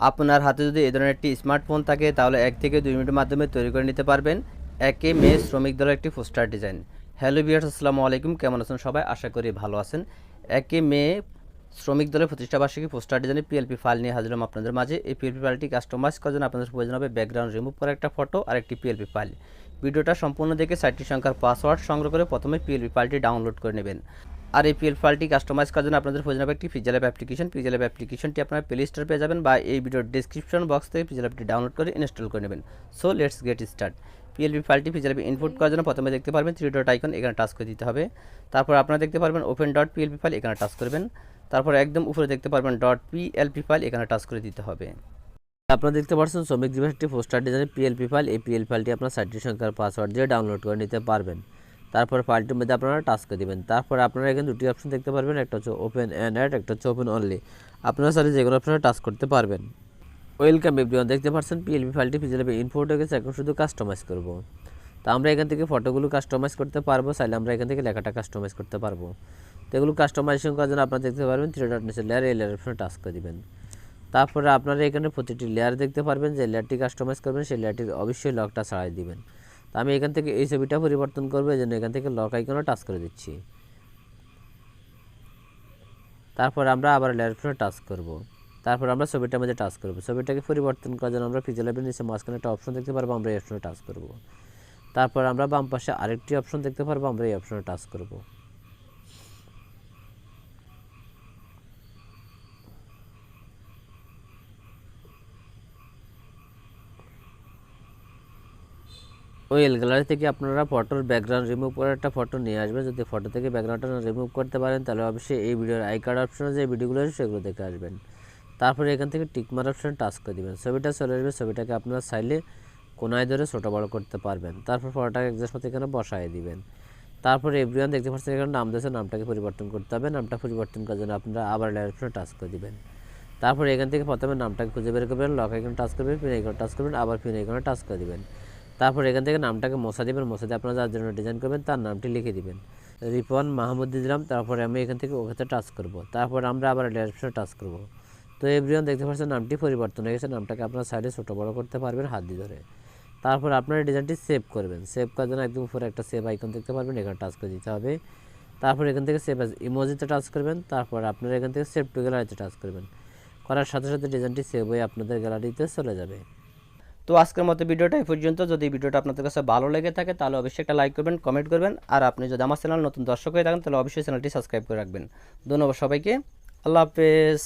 আপনার হাতে যদি এ ধরনের একটি স্মার্টফোন থাকে, তাহলে এক থেকে দুই মিনিটের মাধ্যমে তৈরি করে নিতে পারবেন একে মে শ্রমিক দলের একটি পোস্টার ডিজাইন। হ্যালো বিয়ার্স আসসালামু আলাইকুম। কেমন আছেন সবাই? আশা করি ভালো আছেন। একে মে শ্রমিক দলের প্রতিষ্ঠাবার্ষিকী পোস্টার ডিজাইনে পিএলপি ফাইল নিয়ে হাজির আপনাদের মাঝে। এই পিএলপি ফাইলটি কাস্টমাইজ করার জন্য আপনাদের প্রয়োজন হবে ব্যাকগ্রাউন্ড রিমুভ করা একটা ফটো আর একটি পিএলপি ফাইল ভিডিওটা সম্পূর্ণ দেখে সাইটটি সংখ্যার পাসওয়ার্ড সংগ্রহ করে প্রথমে পিএলপি ফাইলটি ডাউনলোড করে নেবেন। আর এই পিএল ফাইলটি কাস্টমাইজ করার জন্য আপনাদের প্রয়োজন হবে একটি পিজেল অ্যাপ অ্যাপ্লিকেশন পিজেল অ্যাপ অ্যাপ্লিকেশনটি আপনারা প্লে স্টোর পেয়ে যাবেন বা এই ভিডিওর ডিসক্রিপশন বক্স থেকে পিজেল অ্যাপটি ডাউনলোড করে ইনস্টল করে নেবেন। So let's get start PLP ফাইলটি পিজেল অ্যাপে ইনপুট করার জন্য প্রথমে দেখতে পারবেন থ্রি ডট আইকন এখানে টাচ করে দিতে হবে। তারপর আপনারা দেখতে পারবেন ওপেন ডট পিএলপি ফাইল এখানে টাচ করবেন। তারপর একদম উপরে দেখতে পারবেন ডট পিএলপি ফাইল এখানে টাচ করে দিতে হবে। আপনারা দেখতে পাচ্ছেন শ্রমিক দিবস একটি পোস্টার ডিজাইনের পিএলপি ফাইল এই পিএল ফাইলটি আপনার সাইটটি সংখ্যার পাসওয়ার্ড দিয়ে ডাউনলোড করে নিতে পারবেন। তারপর ফাইলটির মধ্যে আপনারা টাচ করে দেবেন। তারপর আপনারা এখানে দুটি অপশন দেখতে পারবেন, একটা হচ্ছে ওপেন অ্যান্ড অ্যাড একটা হচ্ছে ওপেন অনলি আপনারা সাথে যে কোনো অপশনে টাচ করতে পারবেন। ওয়েলকাম এভরিওয়ান দেখতে পাচ্ছেন পিএলপি ফাইলটি ফিজিলাপে ইনপোর্ট হয়ে গেছে এখন শুধু কাস্টমাইজ করব। তো আমরা এখান থেকে ফটোগুলো কাস্টমাইজ করতে পারব, চাইলে আমরা এখান থেকে লেখাটা কাস্টমাইজ করতে পারব। তো এগুলো কাস্টমাইজেশন করার জন্য আপনারা দেখতে পারবেন থ্রি ডট নিচে লেয়ার এই লেয়ার অপশনে টাচ করে দিবেন। তারপরে আপনারা এখানে প্রতিটি লেয়ার দেখতে পারবেন, যে লেয়ারটি কাস্টমাইজ করবেন, সেই লেয়ারটির অবশ্যই লকটা ছাড়াই দিবেন। আমি এখান থেকে এই ছবিটা পরিবর্তন করব, এই জন্য এখান থেকে লক আইকনে টাচ করে দিচ্ছি। তারপর আমরা আবার লেয়ার ফোনে টাচ করব। তারপর আমরা ছবিটার মধ্যে টাচ করব। ছবিটাকে পরিবর্তন করার জন্য আমরা ফিজিলাবের নিচে মাঝখানে একটা অপশন দেখতে পারব, আমরা এই অপশনে টাচ করব। তারপর আমরা বাম পাশে আরেকটি অপশন দেখতে পারব, আমরা এই অপশনে টাচ করব। ওয়েল গ্যালারি থেকে আপনারা ফটোর ব্যাকগ্রাউন্ড রিমুভ করে একটা ফটো নিয়ে আসবেন। যদি ফটো থেকে ব্যাকগ্রাউন্ডটা রিমুভ করতে পারেন, তাহলে অবশ্যই এই ভিডিওর আই কার্ড অপশনে যে ভিডিওগুলো আছে, সেগুলো দেখে আসবেন। তারপরে এখান থেকে টিকমার অপশনে টাচ করে দেবেন। ছবিটা চলে আসবে, ছবিটাকে আপনারা চাইলে কোনায় ধরে ছোটো বড়ো করতে পারবেন। তারপর ফটোটাকে একজাস্ট মতো এখানে বসায় দিবেন। তারপরে এভরিওয়ান দেখতে পাচ্ছেন এখানে নাম দিয়েছে, নামটাকে পরিবর্তন করতে হবে। নামটা পরিবর্তন করার জন্য আপনারা আবার লেয়ার অপশনে টাচ করে দিবেন। তারপরে এখান থেকে প্রথমে নামটাকে খুঁজে বের করবেন লক আইকনে টাচ করবেন পিন আইকনে টাচ করবেন, আবার পিন এখানে টাচ করে দিবেন। তারপর এখান থেকে নামটাকে মশা দেবেন, মশা দিয়ে আপনারা যার জন্য ডিজাইন করবেন তার নামটি লিখে দিবেন। রিপন মাহমুদ দিলাম, তারপরে আমি এখান থেকে ওখানে টাচ করব। তারপর আমরা আবার ডেসক্রিপশনে টাচ করব। তো এভরিওয়ান দেখতে পাচ্ছেন নামটি পরিবর্তন হয়ে গেছে, নামটাকে আপনার সাইডে ছোটো বড় করতে পারবেন হাত দিয়ে ধরে। তারপর আপনার ডিজাইনটি সেভ করবেন। সেভ করার জন্য একদম উপরে একটা সেভ আইকন দেখতে পারবেন, এখানে টাচ করে দিতে হবে। তারপর এখান থেকে সেভ ইমোজিতে টাচ করবেন, তারপর আপনারা এখান থেকে সেভ টু গ্যালারিতে টাচ করবেন। করার সাথে সাথে ডিজাইনটি সেভ হয়ে আপনাদের গ্যালারিতে চলে যাবে। তো আজকের মতো ভিডিওটা এই পর্যন্ত। যদি ভিডিওটা আপনাদের কাছে ভালো লেগে থাকে, তাহলে অবশ্যই একটা লাইক করবেন কমেন্ট করবেন। আর আপনি যদি আমার চ্যানেল নতুন দর্শক হয়ে থাকেন, তাহলে অবশ্যই চ্যানেলটি সাবস্ক্রাইব করে রাখবেন। ধন্যবাদ সবাইকে। আল্লাহ হাফেজ।